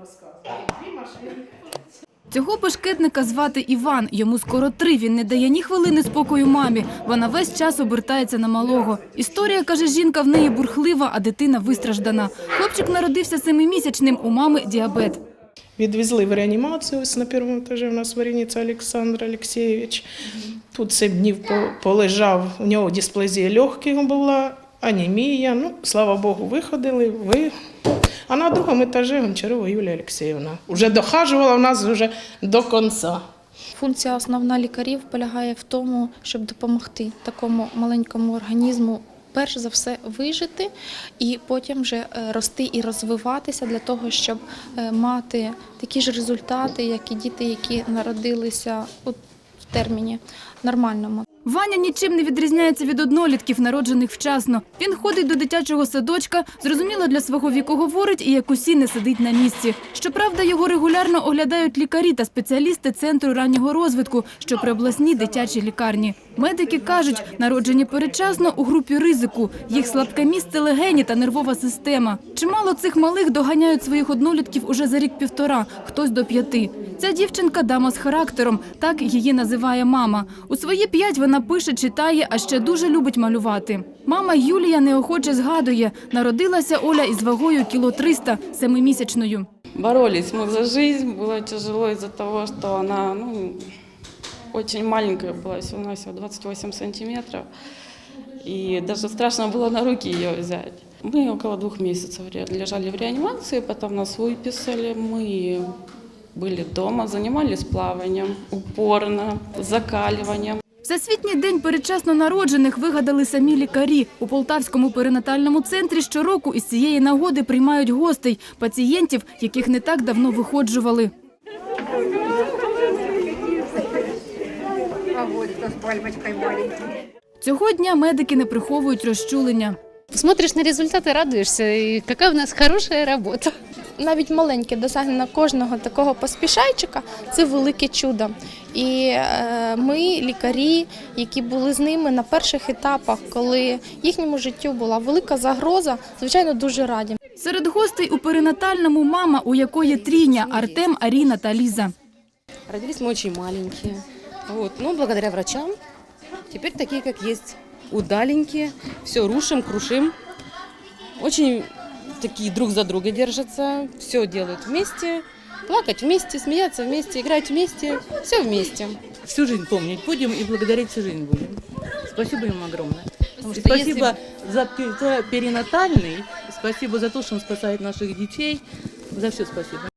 розказує. Дві машини. Цього бешкетника звати Іван. Йому скоро три. Він не дає ні хвилини спокою мамі. Вона весь час обертається на малого. Історія, каже жінка, в неї бурхлива, а дитина вистраждана. Хлопчик народився семимісячним, у мами діабет. Відвезли в реанімацію. Ось на першому етажі у нас варіниця Олександр Олексійович. Тут сім днів полежав, у нього дисплазія легких була, анемія. Ну, слава Богу, виходили. Ви... А на другому етажі Гончарова Юлія Олексіївна. Вже дохажувала в нас вже до кінця. Функція основна лікарів полягає в тому, щоб допомогти такому маленькому організму. Перш за все вижити і потім вже е, рости і розвиватися для того, щоб е, мати такі ж результати, як і діти, які народилися в терміні нормальному. Ваня нічим не відрізняється від однолітків, народжених вчасно. Він ходить до дитячого садочка, зрозуміло для свого віку говорить і як усі не сидить на місці. Щоправда, його регулярно оглядають лікарі та спеціалісти центру раннього розвитку, що при обласній дитячій лікарні. Медики кажуть, народжені передчасно у групі ризику. Їх слабке місце легені та нервова система. Чимало цих малих доганяють своїх однолітків уже за рік-півтора, хтось до п'яти. Ця дівчинка дама з характером, так її називає мама. У свої п'ять вона пише, читає, а ще дуже любить малювати. Мама Юлія неохоче згадує, народилася Оля із вагою кіло 300, семимісячною. Боролись мы за жизнь, было тяжело из-за того, что она ну, очень маленькая была, всего-навсего 28 сантиметров. И даже страшно было на руки ее взять. Мы около двух месяцев ре- лежали в реанимации, потом нас выписали. Мы были дома, занимались плаванием упорно, закаливанием. Всесвітній день передчасно народжених вигадали самі лікарі. У Полтавському перинатальному центрі щороку із цієї нагоди приймають гостей, пацієнтів, яких не так давно виходжували. Кто с пальмочкой маленький. Цього дня медики не приховують розчулення. Смотришь на результаты, радуешься, и какая у нас хорошая работа. Навіть маленьке досягнення кожного такого поспішайчика це велике чудо. І е, ми, лікарі, які були з ними на перших етапах, коли їхньому життю була велика загроза, звичайно, дуже раді. Серед гостей у перинатальному мама, у якої трійня – Артем, Аріна та Ліза. Родились мы очень маленькие. Вот. Но благодаря врачам теперь такие, как есть. Удаленькие. Все рушим, крушим. Очень такие друг за друга держатся. Все делают вместе. Плакать вместе, смеяться вместе, играть вместе. Все вместе. всю жизнь помнить будем и благодарить всю жизнь будем. Спасибо им огромное. Что спасибо если- за перинатальный, спасибо за то, что он спасает наших детей. За все спасибо.